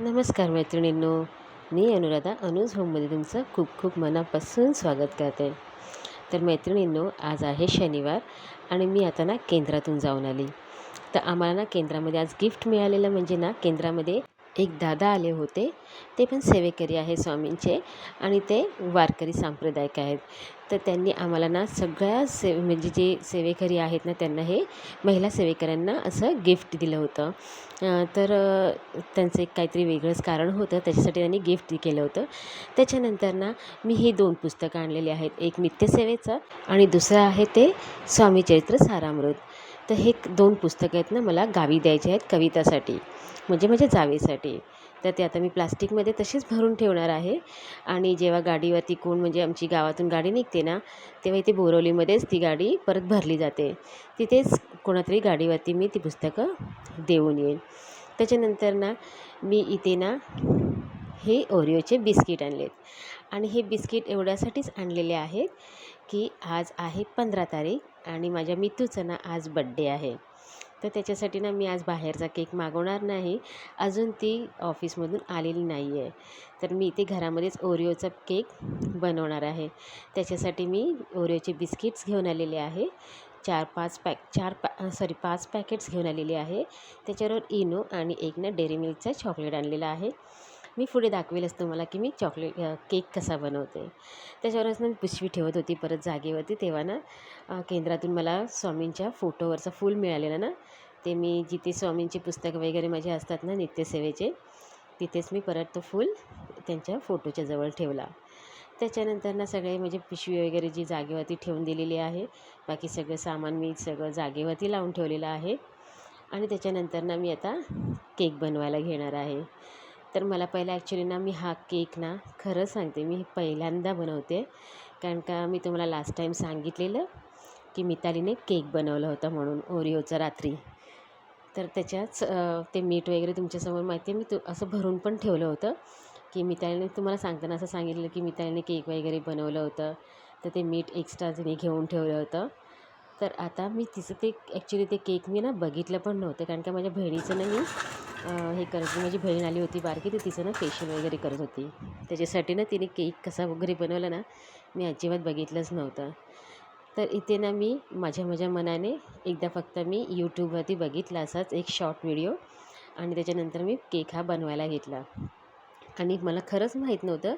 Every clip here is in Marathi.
नमस्कार मैत्रिणींनो मी अनुराधा अनुज होममध्ये तुमचं खूप खूप मनापासून स्वागत करते. तर मैत्रिणींनो आज आहे शनिवार आणि मी आता ना केंद्रातून जाऊन आली. तर आम्हाला ना केंद्रामध्ये आज गिफ्ट मिळालेलं म्हणजे ना केंद्रामध्ये एक दादा आले होते. ते पण सेवेकरी आहे स्वामींचे आणि ते वारकरी सांप्रदायिक आहेत. तर त्यांनी आम्हाला ना सगळ्या से म्हणजे जे सेवेकरी आहेत ना त्यांना हे महिला सेवेकऱ्यांना असं गिफ्ट दिलं होतं. तर त्यांचं एक काहीतरी वेगळंच कारण होतं. त्याच्यासाठी त्यांनी गिफ्ट केलं होतं. त्याच्यानंतर ना मी ही दोन पुस्तकं आणलेली आहेत. एक नित्यसेवेचं आणि दुसरं आहे ते स्वामीचरित्र सारामृत. तर हे दोन पुस्तकं आहेत ना मला गावी द्यायचे आहेत कवितासाठी म्हणजे माझ्या जावेसाठी. तर ते आता मी प्लास्टिकमध्ये तशीच भरून ठेवणार आहे. आणि जेव्हा गाडीवरती कोण म्हणजे आमची गावातून गाडी निघते ना तेव्हा इथे बोरवलीमध्येच ती गाडी परत भरली जाते. तिथेच कोणातरी गाडीवरती मी ती पुस्तकं देऊन येईन. त्याच्यानंतर ना मी इथे ना हे ओरिओचे बिस्किट आणलेत. आणि हे बिस्किट एवढ्यासाठीच आणलेले आहेत की आज आहे पंधरा तारीख आणि माझ्या मितूचा ना आज बड्डे आहे. तर त्याच्यासाठी ना मी आज बाहेरचा केक मागवणार नाही. अजून ती ऑफिसमधून आलेली नाही आहे तर मी इथे घरामध्येच ओरिओचा केक बनवणार आहे. त्याच्यासाठी मी ओरिओचे बिस्किट्स घेऊन आलेले आहे. चार पाच पॅक चार पॅ सॉरी पाच पॅकेट्स घेऊन आलेले आहे. त्याच्यावर इनो आणि एक ना डेअरी मिल्कचा चॉकलेट आणलेला आहे. मी पुढे दाखवेलच तुम्हाला की मी चॉकलेट केक कसा बनवते. त्याच्यावरच ना मी पिशवी ठेवत होती परत जागेवरती तेव्हा ना केंद्रातून मला स्वामींच्या फोटोवरचा फूल मिळालेलं ना ते मी जिथे स्वामींची पुस्तकं वगैरे माझे असतात ना नित्यसेवेचे तिथेच मी परत तो फूल त्यांच्या फोटोच्या जवळ ठेवला. त्याच्यानंतर ना सगळे म्हणजे पिशवी वगैरे जी जागेवरती ठेवून दिलेली आहे बाकी सगळं सामान मी सगळं जागेवरती लावून ठेवलेलं आहे. आणि त्याच्यानंतर ना मी आता केक बनवायला घेणार आहे. तर मला पहिला ॲक्च्युली ना मी हा केक ना खरं सांगते मी पहिल्यांदा बनवते. कारण का मी तुम्हाला लास्ट टाईम सांगितलेलं की मितालीने केक बनवला होता म्हणून ओरिओचा रात्री. तर त्याच्याच ते मीठ वगैरे तुमच्यासमोर माहिती आहे मी तू असं भरून पण ठेवलं होतं की मितालीने तुम्हाला सांगताना असं सांगितलं की मितालीने केक वगैरे बनवलं होतं. तर ते मीठ एक्स्ट्रा तिने घेऊन ठेवलं होतं. तर आता मी तिचं ते ॲक्च्युली ते केक मी ना बघितलं पण नव्हतं कारण का माझ्या बहिणीचं ना मी हे करत माझी बहीण आली होती बारकी तर तिचं ना फेशियल वगैरे करत होती. त्याच्यासाठी ना तिने केक कसा वगैरे बनवला ना मी अजिबात बघितलंच नव्हतं. तर इथे ना मी माझ्या माझ्या मनाने एकदा फक्त मी यूट्यूबवरती बघितला असाच एक शॉर्ट व्हिडिओ आणि त्याच्यानंतर मी केक हा बनवायला घेतला. आणि मला खरंच माहीत नव्हतं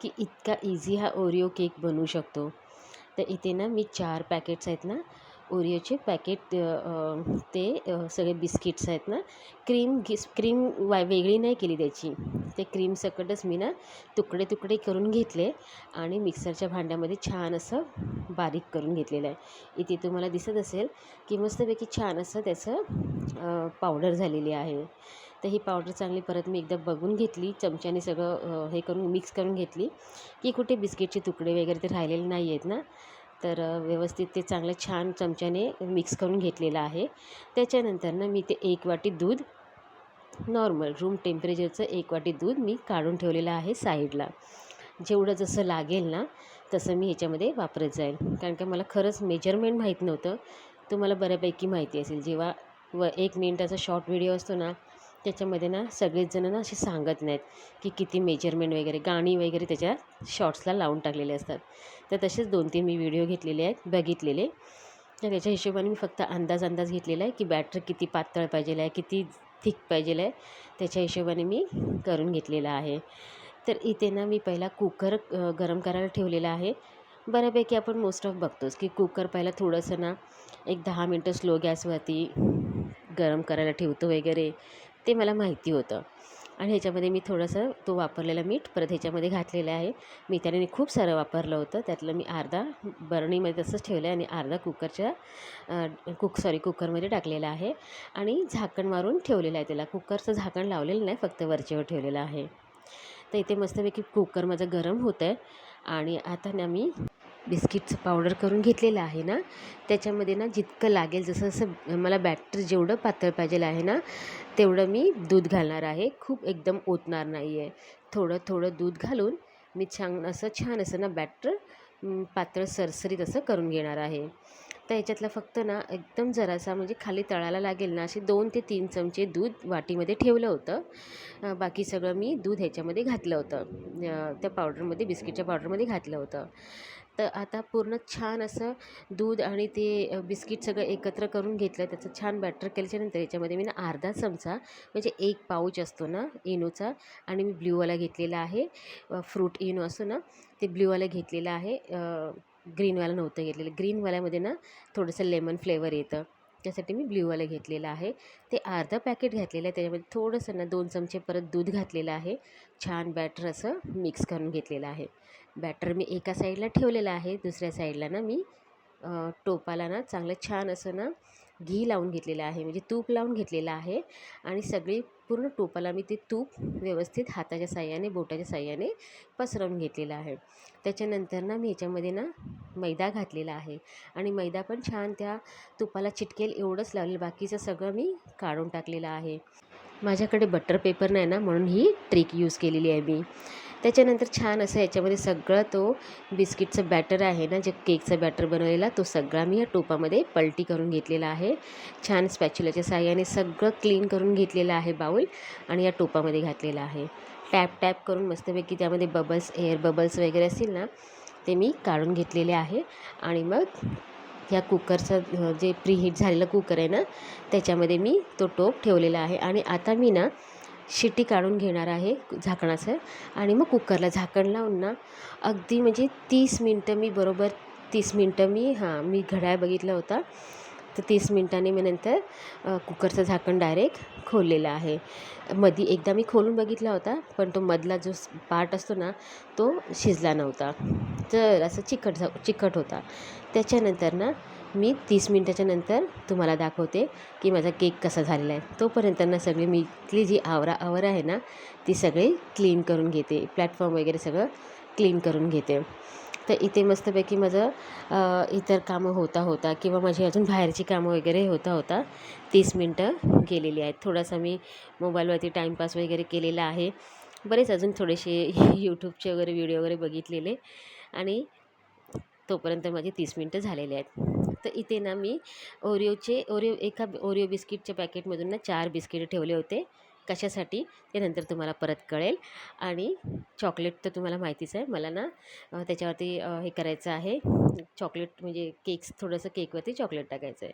की इतका इझी हा ओरिओ केक बनवू शकतो. तर इथे ना मी चार पॅकेट्स आहेत ना ओरिओचे पॅकेट ते सगळे बिस्किट्स आहेत ना क्रीम घिस क्रीम वा वेगळी नाही केली त्याची. ते क्रीम सकटच मी ना तुकडे तुकडे करून घेतले आणि मिक्सरच्या भांड्यामध्ये छान असं बारीक करून घेतलेलं आहे. इथे तुम्हाला दिसत असेल की मस्तपैकी छान असं त्याचं पावडर झालेली आहे. तर ही पावडर चांगली परत मी एकदा बघून घेतली चमच्याने सगळं हे करून मिक्स करून घेतली की कुठे बिस्किटचे तुकडे वगैरे ते राहिलेले नाही आहेत ना. तर व्यवस्थित ते चांगलं छान चमच्याने मिक्स करून घेतलेलं आहे. त्याच्यानंतर ना मी ते एक वाटी दूध नॉर्मल रूम टेम्परेचरचं एक वाटी दूध मी काढून ठेवलेलं आहे साईडला. जेवढं जसं लागेल ना तसं मी ह्याच्यामध्ये वापरत जाईल. कारण का मला खरंच मेजरमेंट माहीत नव्हतं. तुम्हाला बऱ्यापैकी माहिती असेल जेव्हा व एक मिनिटाचा शॉर्ट व्हिडिओ असतो ना त्याच्यामध्ये ना सगळेचजणं ना असे सांगत नाहीत की किती मेजरमेंट वगैरे गाणी वगैरे त्याच्या शॉर्ट्सला लावून टाकलेले असतात. तर तसेच दोन तीन मी व्हिडिओ घेतलेले आहेत बघितलेले. तर त्याच्या हिशोबाने मी फक्त अंदाज अंदाज घेतलेला आहे की बॅटर किती पातळ पाहिजे आहे किती थिक पाहिजे आहे त्याच्या हिशोबाने मी करून घेतलेला आहे. तर इथे ना मी पहिला कुकर गरम करायला ठेवलेला आहे. बऱ्यापैकी आपण मोस्ट ऑफ बघतोच की कुकर पहिला थोडंसं ना एक दहा मिनटं स्लो गॅसवरती गरम करायला ठेवतो वगैरे. ते मला माहिती होतं. आणि ह्याच्यामध्ये मी थोडंसं तो वापरलेला मीठ परत ह्याच्यामध्ये घातलेलं आहे. मी त्याने खूप सारं वापरलं होतं. त्यातलं मी अर्धा बरणीमध्ये तसंच ठेवलं आहे आणि अर्धा कुकरच्या कुक सॉरी कुकरमध्ये टाकलेला आहे. आणि झाकण मारून ठेवलेलं आहे त्याला. कुकरचं झाकण लावलेलं नाही फक्त वरचेवर ठेवलेलं आहे. तर इथे मस्तपैकी कुकर माझं गरम होतं आहे आणि आता ना मी बिस्किटचं पावडर करून घेतलेलं आहे ना त्याच्यामध्ये ना जितकं लागेल जसं जसं मला बॅटर जेवढं पातळ पाहिजे आहे ना तेवढं मी दूध घालणार आहे. खूप एकदम ओतणार नाही आहे थोडं थोडं दूध घालून मी छान असं छान असं ना बॅटर पातळ सरसरीत असं करून घेणार आहे. तर याच्यातला फक्त ना एकदम जरासा म्हणजे खाली तळाला लागेल ना असे दोन ते तीन चमचे दूध वाटीमध्ये ठेवलं होतं. बाकी सगळं मी दूध ह्याच्यामध्ये घातलं होतं. त्या पावडरमध्ये बिस्किटच्या पावडरमध्ये घातलं होतं. तर आता पूर्ण छान असं दूध आणि ते बिस्किट सगळं एकत्र करून घेतलं त्याचं छान बॅटर केल्याच्यानंतर याच्यामध्ये मी ना अर्धा चमचा म्हणजे एक पाऊच असतो ना इनोचा आणि मी ब्ल्यूवाला घेतलेला आहे. फ्रूट इनो असतो ना ते ब्ल्यूवाला घेतलेलं आहे. ग्रीनवाला नव्हतं घेतलेलं. ग्रीनवाल्यामध्ये ना थोडंसं लेमन फ्लेवर येतं. त्यासाठी मी ब्ल्यूवाला घेतलेलं आहे. ते अर्धा पॅकेट घातलेलं आहे. त्याच्यामध्ये थोडंसं ना दोन चमचे परत दूध घातलेलं आहे. छान बॅटर असं मिक्स करून घेतलेलं आहे. बॅटर मी एका साईडला ठेवलेलं आहे. दुसऱ्या साईडला ना मी टोपाला ना चांगलं छान असं ना घी लावून घेतलेलं आहे. म्हणजे तूप लावून घेतलेलं आहे. आणि सगळी पूर्ण टोपाला मी ते तूप व्यवस्थित हाताच्या साह्याने बोटाच्या साह्याने पसरवून घेतलेलं आहे. त्याच्यानंतर ना मी ह्याच्यामध्ये ना मैदा घातलेला आहे आणि मैदा पण छान त्या तुपाला चिटकेल एवढंच लावलेलं बाकीचं सगळं मी काढून टाकलेलं आहे. माझ्याकडे बटर पेपर नाही ना म्हणून ही ट्रिक यूज केलेली आहे मी. त्याच्यानंतर छान असं याच्यामध्ये सगळं तो बिस्किटचं बॅटर आहे ना जे केकचं बॅटर बनवलेला तो सगळा मी या टोपामध्ये पलटी करून घेतलेला आहे. छान स्पॅच्युलाच्या साह्याने सगळं क्लीन करून घेतलेलं आहे बाऊल आणि या टोपामध्ये घातलेला आहे. टॅप टॅप करून मस्तपैकी त्यामध्ये बबल्स एअर बबल्स वगैरे असतील ना ते मी काढून घेतलेले आहे. आणि मग ह्या कुकरचं जे प्रीहीट झालेलं कुकर आहे ना त्याच्यामध्ये मी तो टोप ठेवलेला आहे. आणि आता मी ना शिटी काढून घेणार आहे झाकणाचं. आणि मग कुकरला झाकण लावून ना अगदी म्हणजे तीस मिनटं मी बरोबर तीस मिनटं मी हां मी घड्याळ बघितला होता. तर तीस मिनटांनी मी नंतर कुकरचं झाकण डायरेक्ट खोललेलं आहे. मधी एकदा मी खोलून बघितला होता पण तो मधला जो पार्ट असतो ना तो शिजला नव्हता. तर असं चिकट झा चिकट होता. त्याच्यानंतर ना मी तीस मिनटाच्या नंतर तुम्हाला दाखवते की माझा केक कसा झालेला आहे. तोपर्यंत ना सगळी मी इथली जी आवरा आवर आहे ना ती सगळी क्लीन करून घेते. प्लॅटफॉर्म वगैरे सगळं क्लीन करून घेते. तर इथे मस्तपैकी माझं इतर कामं होता होता किंवा माझी अजून बाहेरची कामं वगैरे होता होता तीस मिनटं गेलेली आहेत. थोडासा मी मोबाईलवरती टाईमपास वगैरे केलेला आहे. बरेच अजून थोडेसे यूट्यूबचे वगैरे व्हिडिओ वगैरे बघितलेले आणि तोपर्यंत माझे तीस मिनटं झालेले आहेत. तर इथे ना मी ओरिओचे ओरिओ एका ओरिओ बिस्किटच्या पॅकेटमधून ना चार बिस्किट ठेवले होते. कशासाठी? ते नंतर तुम्हाला परत कळेल. आणि चॉकलेट तर तुम्हाला माहितीच आहे. मला ना त्याच्यावरती हे करायचं आहे. चॉकलेट म्हणजे केक्स थोडंसं केकवरती चॉकलेट टाकायचं आहे.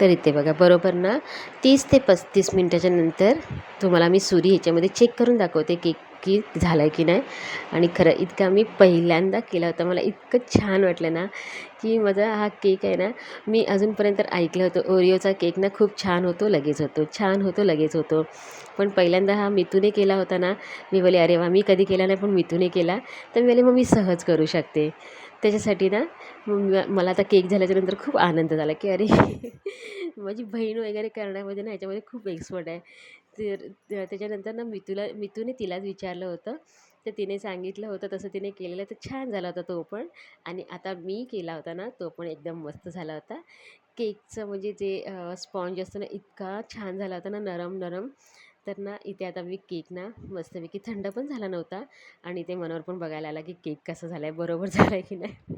तर इथे बघा बरोबर ना? तीस ते पस्तीस मिनटाच्या नंतर तुम्हाला मी सुरी ह्याच्यामध्ये चेक करून दाखवते केक की झाला आहे की नाही. आणि खरं इतका मी पहिल्यांदा केला होता. मला इतकं छान वाटलं ना की माझा हा केक आहे ना मी अजूनपर्यंत ऐकलं होतं. ओरिओचा केक ना खूप छान होतो लगेच होतो. छान होतो लगेच होतो. पण पहिल्यांदा हा मितूने केला होता ना मी बोले अरे वा मी कधी केला नाही पण मितूने केला. तर मी बोले मग मी सहज करू शकते. त्याच्यासाठी ना मग मला आता केक झाल्याच्यानंतर खूप आनंद झाला की अरे माझी बहीण वगैरे करण्यामध्ये ना ह्याच्यामध्ये खूप एक्सपर्ट आहे. तर त्याच्यानंतर ना मितूला मितूने तिलाच विचारलं होतं. तर तिने सांगितलं होतं तसं तिने केलेलं तर छान झाला होता तो पण. आणि आता मी केला होता ना तो पण एकदम मस्त झाला होता. केकचं म्हणजे जे स्पॉन्ज असतं ना इतका छान झाला होता ना नरम नरम. तर ना इथे आता मी केक ना मस्तपैकी थंड पण झाला नव्हता आणि ते मनावर पण बघायला आला की केक कसा झाला आहे बरोबर झाला आहे की नाही.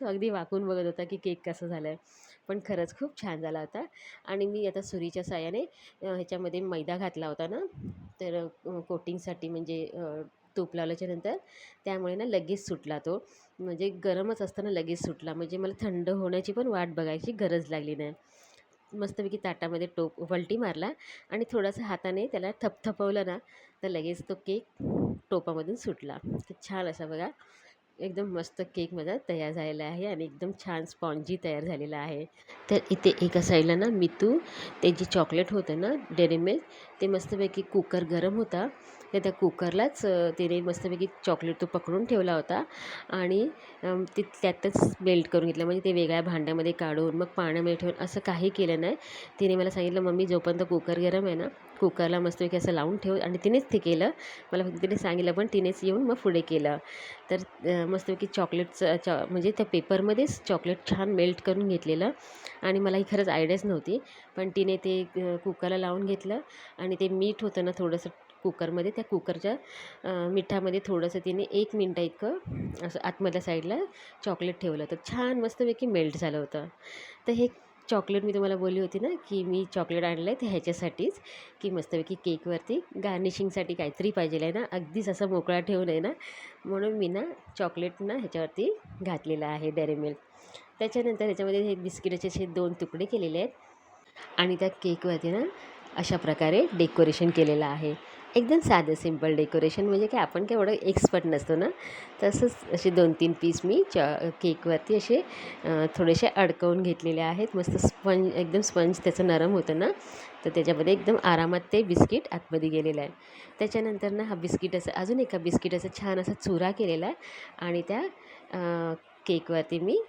तो अगदी वाकून बघत होता की केक कसा झाला आहे पण खरंच खूप छान झाला होता. आणि मी आता सुरीच्या साह्याने ह्याच्यामध्ये मैदा घातला होता ना तर कोटिंगसाठी म्हणजे तूप लावल्याच्या नंतर त्यामुळे ना लगेच सुटला तो. म्हणजे गरमच असताना लगेच सुटला. म्हणजे मला थंड होण्याची पण वाट बघायची गरज लागली नाही. मस्तपैकी ताटामध्ये टोप वलटी मारला आणि थोडासा हाताने त्याला थपथपवलं ना तर लगेच तो केक टोपामधून सुटला. तर छान असा बघा एकदम मस्त केक माझा तयार झालेला आहे आणि एकदम छान स्पॉन्जी तयार झालेला आहे. तर इथे एका साईडला ना मितू ते जे चॉकलेट होतं ना डेअरी ते मस्तपैकी कुकर गरम होता तर त्या कुकरलाच तिने मस्तपैकी चॉकलेट तो पकडून ठेवला होता आणि ते त्यातच मेल्ट करून घेतलं. म्हणजे ते वेगळ्या भांड्यामध्ये काढून मग पाण्यामध्ये ठेवून असं काही केलं नाही. तिने मला सांगितलं मम्मी जोपर्यंत कुकर गरम आहे ना कुकरला मस्तपैकी असं लावून ठेव. आणि तिनेच ते केलं. मला फक्त तिने सांगितलं पण तिनेच येऊन मग पुढे केलं. तर मस्तपैकी चॉकलेटचं चॉ म्हणजे त्या पेपरमध्येच चॉकलेट छान मेल्ट करून घेतलेलं आणि मला ही खरंच आयडियाच नव्हती. पण तिने ते कुकरला लावून घेतलं आणि ते मीठ होतं ना थोडंसं कुकरमध्ये त्या कुकरच्या मिठामध्ये थोडंसं तिने एक मिनटं इतकं असं आतमधल्या साईडला चॉकलेट ठेवलं. होतं छान मस्तपैकी मेल्ट झालं होतं. तर हे चॉकलेट मी तुम्हाला बोलली होती ना की मी चॉकलेट आणलं आहे ते ह्याच्यासाठीच की मस्तपैकी केकवरती गार्निशिंगसाठी काहीतरी पाहिजे आहे ना अगदीच असं मोकळा ठेवून आहे ना म्हणून मी ना चॉकलेट ना ह्याच्यावरती घातलेलं आहे डेअरी मिल्क. त्याच्यानंतर ह्याच्यामध्ये हे बिस्किटाचे असे दोन तुकडे केलेले आहेत. आणि त्या केकवरती ना अशा प्रकारे डेकोरेशन केलेलं आहे. एकदम साधं सिंपल डेकोरेशन. म्हणजे काय आपण काय एवढं एक्सपर्ट नसतो ना? तसंच असे दोन तीन पीस मी च केकवरती असे थोडेसे अडकवून घेतलेले आहेत. मस्त स्पंज एकदम स्पंज त्याचं नरम होतं ना? तर त्याच्यामध्ये एकदम आरामात ते बिस्किट आतमध्ये गेलेलं आहे. त्याच्यानंतर ना हा बिस्किट असं अजून एका बिस्किट असं छान असा चुरा केलेला आहे. आणि त्या केकवरती मी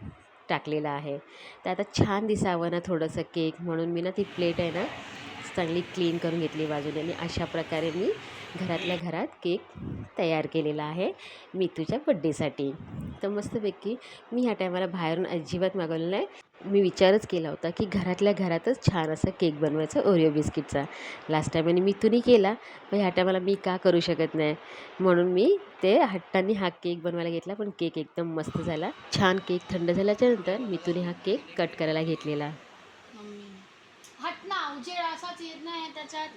टाकलेला आहे. तर आता छान दिसावं ना थोडंसं केक म्हणून. मी ना ती प्लेट आहे ना चांगली क्लीन करून घेतली बाजूने. आणि अशा प्रकारे मी घरातल्या घरात केक तयार केलेला आहे मितूच्या बड्डेसाठी तर मस्तपैकी मी ह्या टायमाला बाहेरून अजिबात मागवलं नाही. मी विचारच केला होता की घरातल्या घरातच छान असा केक बनवायचा ओरिओ बिस्किटचा लास्ट टायमाने मितूने केला पण ह्या टायमाला मी का करू शकत नाही. म्हणून मी ते हट्टाने हा केक बनवायला घेतला पण केक एकदम मस्त झाला. छान केक थंड झाल्याच्यानंतर मितूने हा केक कट करायला घेतलेला. उजेड असाच येत नाही त्याच्यात.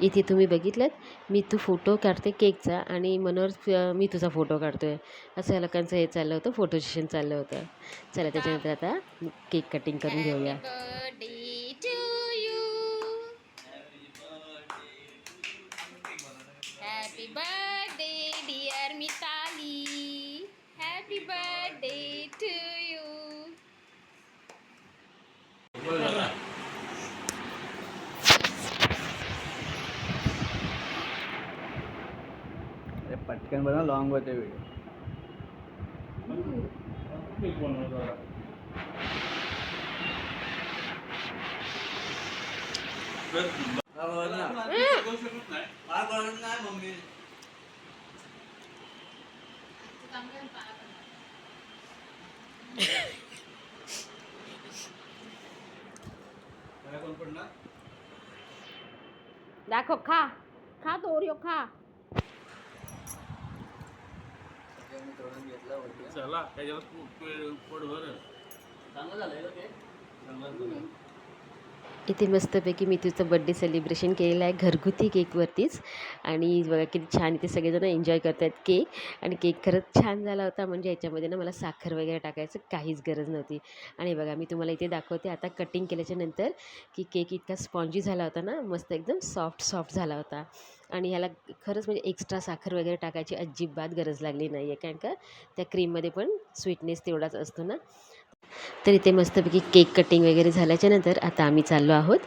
इथे तुम्ही बघितलं मी तू फोटो काढते केकचा आणि मनोहर मी तुझा फोटो काढतोय. असं लोकांचं हे चाललं होतं फोटो सेशन चाललं होतं. चला त्याच्यानंतर आता केक कटिंग करून घेऊया. పట్టుకొని పోదాం లాంగ్ పోతాయి వీడు đã khóc kha. Khá tổ khá तो चला त्याच्यावर पोट भर. चांगलं झालंय का ते? इथे मस्तपैकी मी तुझं बड्डे सेलिब्रेशन केलेलं आहे. घरगुती केकवरतीच आणि बघा किती छान इथे सगळेजण एन्जॉय करत आहेत केक आणि केक खरंच छान झाला होता. म्हणजे याच्यामध्ये ना मला साखर वगैरे टाकायचं काहीच गरज नव्हती. आणि बघा मी तुम्हाला इथे दाखवते. आता कटिंग केल्याच्यानंतर की केक इतका स्पॉन्जी झाला होता ना मस्त एकदम सॉफ्ट सॉफ्ट झाला होता. आणि ह्याला खरंच म्हणजे एक्स्ट्रा साखर वगैरे टाकायची अजिबात गरज लागली नाही आहे कारण का त्या क्रीममध्ये पण स्वीटनेस तेवढाच असतो ना. तर इथे मस्तपैकी केक कटिंग वगैरे झाल्याच्यानंतर आता आम्ही चाललो आहोत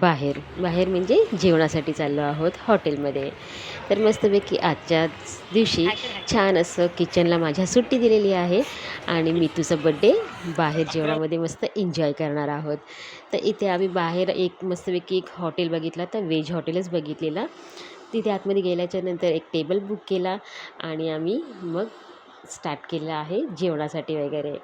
बाहेर. बाहेर म्हणजे जेवणासाठी चाललो आहोत हॉटेलमध्ये. तर मस्तपैकी आजच्याच दिवशी छान असं किचनला माझ्या सुट्टी दिलेली आहे आणि मी तुझं बड्डे बाहेर जेवणामध्ये मस्त एन्जॉय करणार आहोत. तर इथे आम्ही बाहेर एक मस्तपैकी एक हॉटेल बघितला तर व्हेज हॉटेलच बघितलेला. तिथे आतमध्ये गेल्याच्यानंतर एक टेबल बुक केला आणि आम्ही मग स्टार्ट केलं आहे जेवणासाठी वगैरे.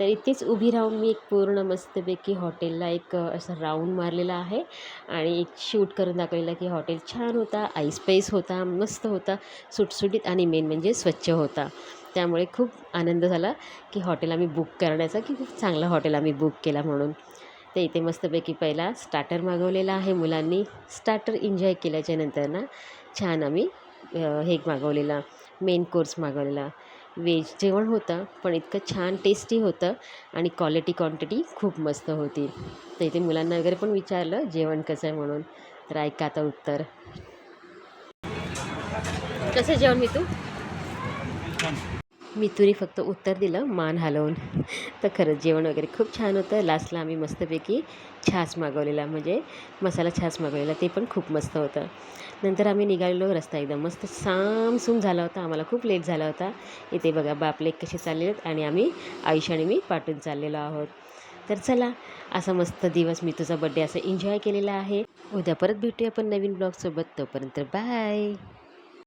तर इथेच उभी राहून मी एक पूर्ण मस्तपैकी हॉटेलला एक असं राऊंड मारलेला आहे. आणि एक शूट करून दाखवलेला की हॉटेल छान होता आईस्पाईस होता मस्त होता सुटसुटीत आणि मेन म्हणजे स्वच्छ होता. त्यामुळे खूप आनंद झाला की हॉटेल आम्ही बुक करण्याचा की खूप चांगला हॉटेल आम्ही बुक केला म्हणून. तर इथे मस्तपैकी पहिला स्टार्टर मागवलेला आहे मुलांनी. स्टार्टर एन्जॉय केल्याच्यानंतर ना छान आम्ही हे मागवलेला मेन कोर्स मागवलेला. व्हेज जेवण होतं पण इतकं छान टेस्टी होतं आणि क्वालिटी क्वांटिटी खूप मस्त होती. तर इथे मुलांना वगैरे पण विचारलं जेवण कसं आहे म्हणून. तर ऐका आता उत्तर. कसं जेवण मी तू मितूने फक्त उत्तर दिलं मान हलवून. तर खरंच जेवण वगैरे खूप छान होतं. लास्टला आम्ही मस्तपैकी छास मागवलेला म्हणजे मसाला छास मागवलेला ते पण खूप मस्त होतं. नंतर आम्ही निघालेलो रस्ता एकदम मस्त सामसूम झाला होता. आम्हाला खूप लेट झाला होता. इथे बघा बापले कसे चालले आहेत आणि आम्ही आयुष आणि मी पाठून चाललेलो आहोत. तर चला असा मस्त दिवस मी तुझा बड्डे असं एन्जॉय केलेला आहे. उद्या परत भेटूया आपण नवीन ब्लॉगसोबत तोपर्यंत बाय